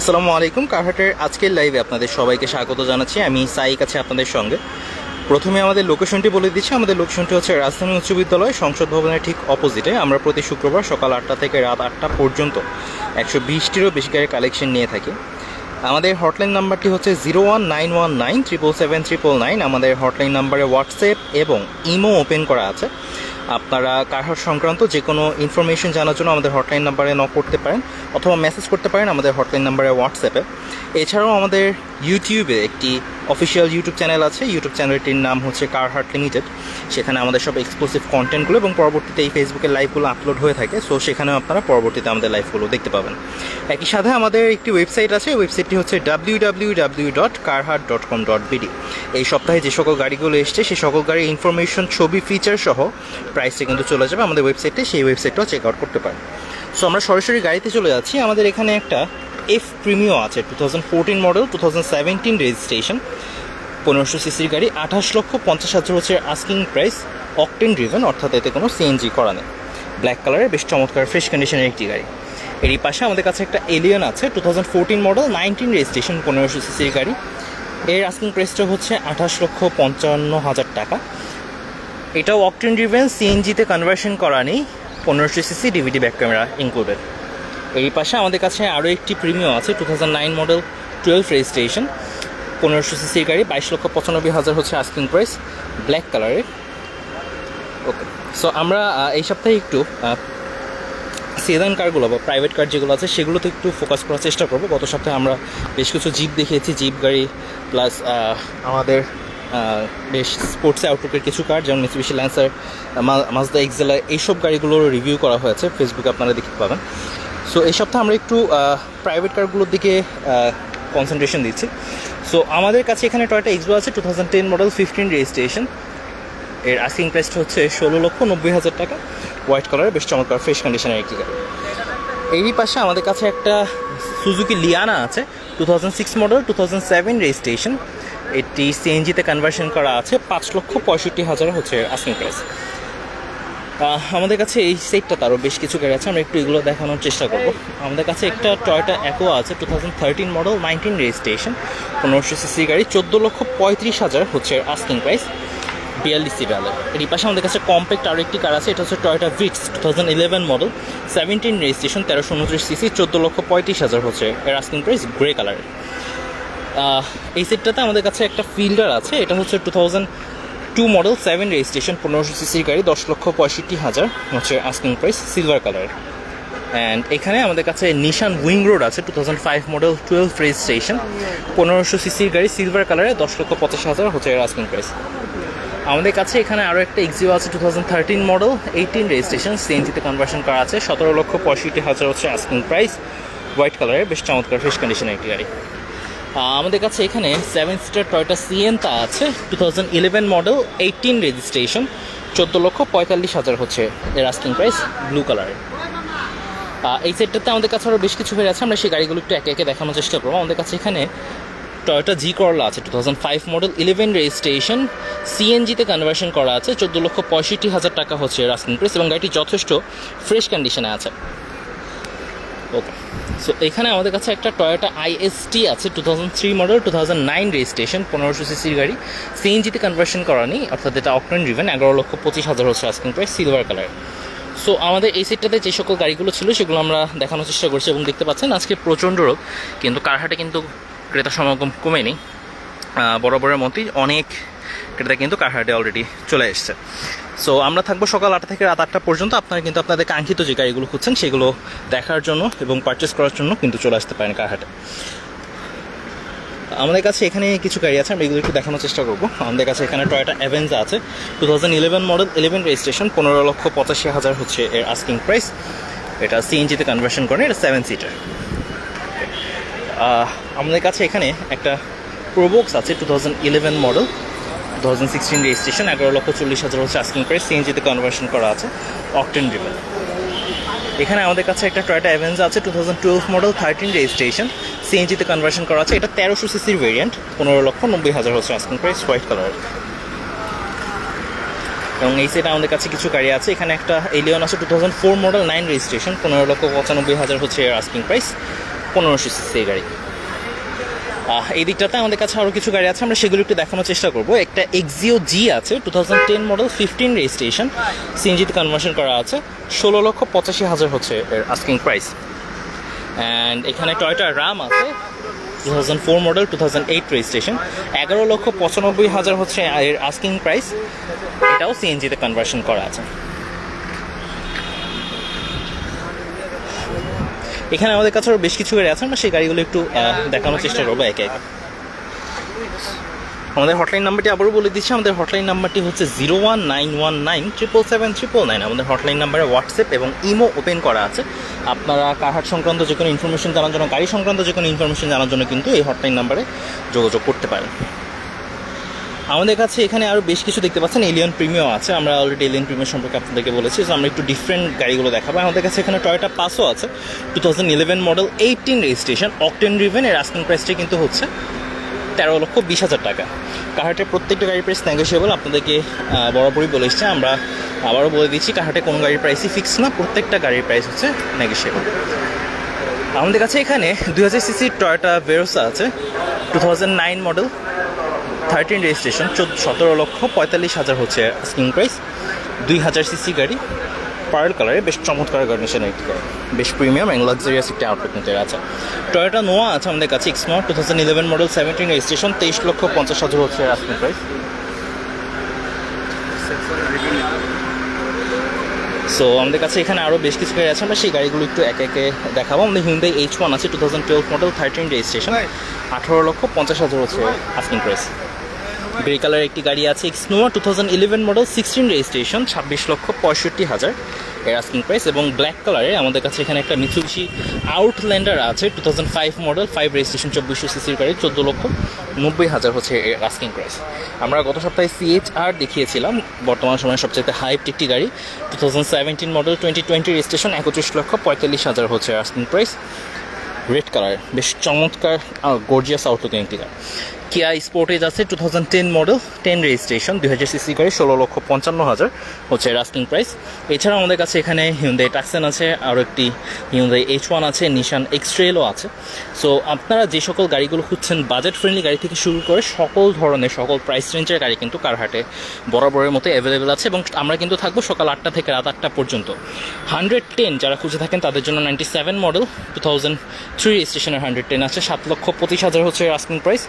আসসালামু আলাইকুম, কারহাটের আজকের লাইভে আপনাদের সবাইকে স্বাগত জানাচ্ছি। আমি সাইক আছে আপনাদের সঙ্গে। প্রথমে আমাদের লোকেশনটি বলে দিচ্ছি। আমাদের লোকেশনটি হচ্ছে রাজধানী উচ্চ বিদ্যালয়, সংসদ ভবনের ঠিক অপোজিটে আমরা প্রতি শুক্রবার সকাল আটটা থেকে রাত আটটা পর্যন্ত একশো বিশটিরও বেশি গাড়ির কালেকশন নিয়ে থাকি। আমাদের হটলাইন নাম্বারটি হচ্ছে zero one nine one nine triple seven triple nine আমাদের হটলাইন নাম্বারে হোয়াটসঅ্যাপ এবং ইমো ওপেন করা আছে। আপনারা কারহাট সংক্রান্ত যে কোনো ইনফরমেশন জানার জন্য আমাদের হটলাইন নাম্বারে নক করতে পারেন অথবা মেসেজ করতে পারেন আমাদের হটলাইন নাম্বারে হোয়াটসঅ্যাপে এছাড়াও আমাদের ইউটিউবে একটি অফিসিয়াল ইউটিউব চ্যানেল আছে। ইউটিউব চ্যানেলটির নাম হচ্ছে কার হার্ট লিমিটেড। সেখানে আমাদের সব এক্সক্লুসিভ কন্টেন্টগুলো এবং পরবর্তীতে এই ফেসবুকের লাইভগুলো আপলোড হয়ে থাকে। সো সেখানেও আপনারা পরবর্তীতে আমাদের লাইভগুলো দেখতে পাবেন। একই সাথে আমাদের একটি ওয়েবসাইট আছে। ওয়েবসাইটটি হচ্ছে W W W dot Carhaat dot com dot BD এই সপ্তাহে যে সকল গাড়িগুলো এসছে সেই সকল গাড়ির ইনফরমেশন ছবি ফিচার সহ প্রাইসটা কিন্তু চলে যাবে আমাদের ওয়েবসাইটে সেই ওয়েবসাইটটাও চেক আউট করতে পারেন। সো আমরা সরাসরি গাড়িতে চলে যাচ্ছি। আমাদের এখানে একটা এফ প্রিমিও আছে two thousand fourteen model two thousand seventeen registration পনেরোশো সিসির গাড়ি, আঠাশ লক্ষ পঞ্চাশ হাজার হচ্ছে আস্কিং প্রাইস অকটেন ড্রিভেন অর্থাৎ এতে কোনো সিএনজি করা নেই। ব্ল্যাক কালারের বেশ চমৎকার ফ্রেশ কন্ডিশনের একটি গাড়ি। এরই পাশে আমাদের কাছে একটা এলিয়ন আছে two thousand fourteen model nineteen registration পনেরোশো সিসির গাড়ি। এর আস্কিং প্রাইসটা হচ্ছে আঠাশ লক্ষ পঞ্চান্ন হাজার টাকা। এটাও অকটেন ড্রিভেন সিএনজিতে কনভার্সন করা নেই, পনেরোশো CC DVD back camera included এই পাশে আমাদের কাছে আরও একটি প্রিমিয়াম আছে টু মডেল টুয়েলভ রেজিস্ট্রেশন পনেরোশো সিসির গাড়ি, বাইশ লক্ষ পঁচানব্বই হাজার হচ্ছে আস্কিং প্রাইস ব্ল্যাক কালারের ওকে সো আমরা এই সপ্তাহে একটু সেদান কারগুলো বা প্রাইভেট কার যেগুলো আছে, সেগুলোতে একটু ফোকাস করার চেষ্টা করব। গত সপ্তাহে আমরা বেশ কিছু জিপ দেখিয়েছি জিপ গাড়ি প্লাস আমাদের বেশ স্পোর্টস আউটলুকের কিছু কার যেমন মিসবিশি ল্যান্সার মাজদা এক্সেলা এইসব গাড়িগুলোর রিভিউ করা হয়েছে। ফেসবুকে আপনারা দেখতে পাবেন। সো এই সপ্তাহে আমরা একটু প্রাইভেট কারগুলোর দিকে কনসেন্ট্রেশন দিচ্ছি। সো আমাদের কাছে এখানে টয়টা এক্সবো আছে two thousand ten model fifteen registration এর আস্কিং প্রাইসটা হচ্ছে ষোলো লক্ষ নব্বই হাজার টাকা। হোয়াইট কালারের বেশ চমৎকার ফ্রেশ কন্ডিশনের একটি গাড়ি। এরই পাশে আমাদের কাছে একটা সুজুকি লিয়ানা আছে two thousand six model two thousand seven registration এটি সিএনজিতে কনভার্সন করা আছে, পাঁচ লক্ষ পঁয়ষট্টি হাজার হচ্ছে আস্কিং প্রাইস আমাদের কাছে এই সেটটাতে আরও বেশ কিছু গাড়ি আছে, আমরা একটু এগুলো দেখানোর চেষ্টা করব। আমাদের কাছে একটা টয়টা অ্যাকো আছে two thousand thirteen model nineteen registration পনেরোশো সিসি গাড়ি, চোদ্দ লক্ষ পঁয়ত্রিশ হাজার হচ্ছে আস্কিং প্রাইস বিয়াল্লিশ সিরিয়ালের এর পাশে আমাদের কাছে কম্প্যাক্ট আরও একটি কার আছে, এটা হচ্ছে Toyota Vitz two thousand eleven model seventeen registration তেরোশো উনত্রিশ সিসি চোদ্দ লক্ষ পঁয়ত্রিশ হাজার হচ্ছে এর আস্কিং প্রাইস গ্রে কালারের এই সেটটাতে আমাদের কাছে একটা ফিল্ডার আছে, এটা হচ্ছে two thousand two model seven registration পনেরোশো সিসির গাড়ি, দশ লক্ষ পঁয়ষট্টি হাজার, হচ্ছে আস্কিং প্রাইস সিলভার কালারের অ্যান্ড এখানে আমাদের কাছে নিশান উইং রোড আছে two thousand five model twelve registration পনেরোশো সিসির গাড়ি সিলভার কালারে দশ লক্ষ পঁচাশি হাজার, হচ্ছে এর আস্কিং প্রাইস আমাদের কাছে এখানে আরও একটা এক্সিও আছে two thousand thirteen model eighteen registration সিএনজিতে কনভার্সন করা আছে, সতেরো লক্ষ পঁয়ষট্টি হাজার, হচ্ছে আস্কিং প্রাইস হোয়াইট কালারের বেশ চমৎকার ফ্রেশ কন্ডিশনের একটি গাড়ি। আমাদের কাছে এখানে সেভেন সিটার টয়টা সিএনতা আছে two thousand eleven model eighteen registration চোদ্দ লক্ষ পঁয়তাল্লিশ হাজার হচ্ছে এর আস্কিং প্রাইস ব্লু কালারের এই সেটটাতে আমাদের কাছে আরও বেশ কিছু হয়ে আছে, আমরা সেই গাড়িগুলো একটু একে একে দেখানোর চেষ্টা করব। আমাদের কাছে এখানে টয়োটা জি করলা আছে two thousand five model eleven registration সিএনজিতে কনভার্সন করা আছে, চোদ্দ লক্ষ পঁয়ষট্টি হাজার টাকা হচ্ছে এর আস্কিং প্রাইস এবং গাড়িটি যথেষ্ট ফ্রেশ কন্ডিশনে আছে। ওকে সো এখানে আমাদের কাছে একটা টয়োটা আইএসটি আছে two thousand three model two thousand nine registration পনেরোশো সিসির গাড়ি। সিএনজিতে কনভার্সন করা নেই, অর্থাৎ এটা অকটেন রিভেন এগারো লক্ষ পঁচিশ হাজার হচ্ছে asking price silver colour so আমাদের এই সিটটাতে যে সকল গাড়িগুলো ছিল, সেগুলো আমরা দেখানোর চেষ্টা করছি এবং দেখতে পাচ্ছেন আজকে প্রচণ্ড রোগ কিন্তু কারহাটে কিন্তু ক্রেতা সমাগম কমেনি বরাবরের মতোই অনেক ক্রেতা কিন্তু কারহাটে অলরেডি চলে এসছে। সো আমরা থাকব সকাল আটটা থেকে রাত আটটা পর্যন্ত। আপনারা কিন্তু আপনাদের কাঙ্ক্ষিত যে গাড়িগুলো খুঁজছেন, সেগুলো দেখার জন্য এবং পারচেস করার জন্য কিন্তু চলে আসতে পারেন কারহাটে আমাদের কাছে এখানে কিছু গাড়ি আছে, আমরা এগুলো একটু দেখানোর চেষ্টা করব। আমাদের কাছে এখানে টয়টা অ্যাভেঞ্জা আছে two thousand eleven model eleven registration পনেরো লক্ষ পঁচাশি হাজার হচ্ছে এর আস্কিং প্রাইস এটা সিএনজিতে কনভার্সন করে এটা সেভেন সিটার আমাদের কাছে এখানে একটা প্রোবক্স আছে two thousand eleven model two thousand sixteen registration, এগারো লক্ষ চল্লিশ হাজার হচ্ছে আস্কিং প্রাইস সিএনজিতে কনভার্সন করা আছে অকটেন ড্রিভেন এখানে আমাদের কাছে একটা টয়টা অ্যাভেঞ্জা আছে two thousand twelve model thirteen registration সিএনজিতে কনভার্সন করা আছে, এটা তেরোশো সিসির ভেরিয়েন্ট পনেরো লক্ষ নব্বই হাজার হচ্ছে আস্কিং প্রাইস হোয়াইট কালার এবং এই সেটা আমাদের কাছে কিছু গাড়ি আছে, এখানে একটা এলিয়ন আছে two thousand four model nine registration পনেরো লক্ষ পঁচানব্বই হাজার হচ্ছে এর আস্কিং প্রাইস পনেরোশো সিসি গাড়ি। এই দিকটাতে আমাদের কাছে আরও কিছু গাড়ি আছে, আমরা সেগুলো একটু দেখানোর চেষ্টা করব। একটা এক্সিও জি আছে two thousand ten model fifteen registration সিএনজিতে কনভার্সন করা আছে। ষোলো লক্ষ পঁচাশি হাজার হচ্ছে এর আস্কিং প্রাইস অ্যান্ড এখানে টয়টা রাম আছে two thousand four model two thousand eight registration এগারো লক্ষ পঁচানব্বই হাজার হচ্ছে এর আস্কিং প্রাইস এটাও সিএনজিতে কনভার্সন করা আছে। এখানে আমাদের কাছে বেশ কিছু গাড়ি আছে, আমরা সেই গাড়িগুলো একটু দেখানোর চেষ্টা করব একে একে। আমাদের হটলাইন নাম্বারটি আবারও বলে দিচ্ছি, আমাদের হটলাইন নাম্বারটি হচ্ছে zero one nine one nine triple seven triple nine আমাদের হটলাইন নাম্বারে হোয়াটসঅ্যাপ এবং ইমো ওপেন করা আছে। আপনারা কারহাট সংক্রান্ত যে কোনো ইনফরমেশন জানার জন্য, গাড়ি সংক্রান্ত যে কোনো ইনফরমেশন জানার জন্য কিন্তু এই হটলাইন নাম্বারে যোগাযোগ করতে পারেন। আমাদের কাছে এখানে আরও বেশ কিছু দেখতে পাচ্ছেন। এলিয়ন প্রিমিয়াম আছে। আমরা অলরেডি এলিয়ন প্রিমিয়াম সম্পর্কে আপনাদেরকে বলেছি। তো আমরা একটু ডিফারেন্ট গাড়িগুলো দেখাবো। আমাদের কাছে এখানে টয়টা পাসও আছে। Two thousand eleven model eighteen registration octane driven এর আস্কিং প্রাইসটি কিন্তু হচ্ছে তেরো লক্ষ বিশ হাজার টাকা। কাহাটের প্রত্যেকটা গাড়ির প্রাইস নেগোসিয়েবল আপনাদেরকে বরাবরই বলে এসছে। আমরা আবারও বলে দিচ্ছি কাহাটে কোনো গাড়ির প্রাইসই ফিক্স না, প্রত্যেকটা গাড়ির প্রাইস হচ্ছে নেগোসিয়েবল আমাদের কাছে এখানে দুই হাজার সিসির টয়োটা ভেরোসা আছে। Two thousand nine model thirteen registration চোদ্দ সতেরো লক্ষ পঁয়তাল্লিশ হাজার হচ্ছে স্কিং প্রাইস দুই হাজার সিসি গাড়ি পার্ল কালারে বেশ চমৎকার কন্ডিশনের একটি গাড়ি বেশ প্রিমিয়াম অ্যান্ড লাক্সারিয়াস একটি আউটলুক নিতে আছে। টয়োটা নোয়া আছে আমাদের কাছে এক্সমা two thousand eleven model seventeen registration তেইশ লক্ষ পঞ্চাশ হাজার হচ্ছে আস্কিং প্রাইস সো আমাদের কাছে এখানে আরও বেশ কিছু গাড়ি আছে আমরা সেই গাড়িগুলো একটু একে একে দেখাবো। আমাদের হিন্দাই এইচ ওয়ান আছে two thousand twelve model thirteen registration আঠারো লক্ষ পঞ্চাশ হাজার হচ্ছে আস্কিং প্রাইস গ্রে কালার একটি গাড়ি আছে X Noah two thousand eleven model sixteen registration ছাব্বিশ লক্ষ পঁয়ষট্টি হাজার। এর আস্কিং প্রাইস এবং ব্ল্যাক কালারে আমাদের কাছে এখানে একটা মিথুবিশি আউটল্যান্ডার আছে two thousand five model five registration চব্বিশশো সিসির গাড়ি, চোদ্দ লক্ষ নব্বই হাজার হচ্ছে এর আস্কিং প্রাইস আমরা গত সপ্তাহে সিএইচআর দেখিয়েছিলাম, বর্তমান সময়ে সবচেয়ে হাইপ একটি গাড়ি two thousand seventeen model twenty twenty registration একত্রিশ লক্ষ পঁয়তাল্লিশ হাজার হচ্ছে আস্কিং প্রাইস রেড কালার, বেশ চমৎকার গর্জিয়াস আউটলুকিং একটি গাড়ি। কিয়া স্পোর্টেজ আছে two thousand ten model ten registration দুই হাজার সিসি গাড়ি ষোলো লক্ষ পঞ্চান্ন হাজার হচ্ছে রাস্কিং প্রাইস এছাড়া আমাদের কাছে এখানে হিউন্দাই টাক্সেন আছে, আরও একটি হিউন্দাই এইচ ওয়ান আছে নিশান এক্সট্রেলও আছে। সো আপনারা যে সকল গাড়িগুলো খুঁজছেন বাজেট ফ্রেন্ডলি গাড়ি থেকে শুরু করে সকল ধরনের, সকল প্রাইস রেঞ্জের গাড়ি কিন্তু কারহাটে বরাবরের মতো অ্যাভেলেবেল আছে এবং আমরা কিন্তু থাকব সকাল আটটা থেকে রাত আটটা পর্যন্ত। হান্ড্রেড টেন যারা খুঁজে থাকেন, তাদের জন্য ninety seven model two thousand three স্টেশনের হান্ড্রেড টেন আছে, সাত লক্ষ পঁচিশ হাজার হচ্ছে আস্কিং প্রাইস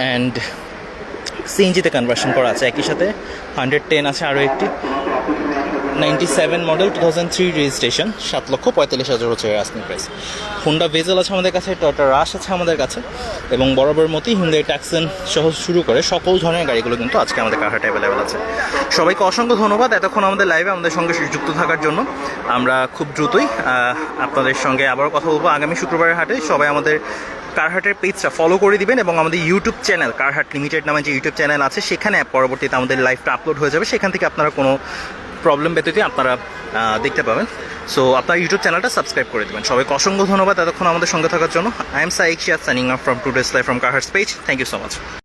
অ্যান্ড সিএনজিতে কনভার্সন করা আছে একই সাথে। হান্ড্রেড টেন আছে আরও একটি। Ninety seven model two thousand three registration সাত লক্ষ পঁয়তাল্লিশ হাজার হচ্ছে আস্কিং প্রাইস হুন্ডা ভেজেল আছে আমাদের কাছে টয়টা রাশ আছে আমাদের কাছে, এবং বরাবর মতোই হুন্ডাই ট্যাক্সেন সহ শুরু করে সকল ধরনের গাড়িগুলো কিন্তু আজকে আমাদের কারহাটে অ্যাভেলেবেল আছে। সবাইকে অসংখ্য ধন্যবাদ এতক্ষণ আমাদের লাইভে আমাদের সঙ্গে যুক্ত থাকার জন্য। আমরা খুব দ্রুতই আপনাদের সঙ্গে আবারও কথা বলব। আগামী শুক্রবারের হাটে সবাই আমাদের কারহাটের পেজটা ফলো করে দিবেন এবং আমাদের ইউটিউব চ্যানেল কারহাট লিমিটেড নামে যে ইউটিউব চ্যানেল আছে, সেখানে পরবর্তীতে আমাদের লাইভটা আপলোড হয়ে যাবে। সেখান থেকে আপনারা কোনো প্রবলেম ব্যতীত আপনারা দেখতে পাবেন। সো আপনার ইউটিউব চ্যানেলটা সাবস্ক্রাইব করে দেবেন। সবাইকে অসংখ্য ধন্যবাদ এতক্ষণ আমাদের সঙ্গে থাকার জন্য। আই এম সাইক শিয়া signing up from today's life from Carhaat page thank you so much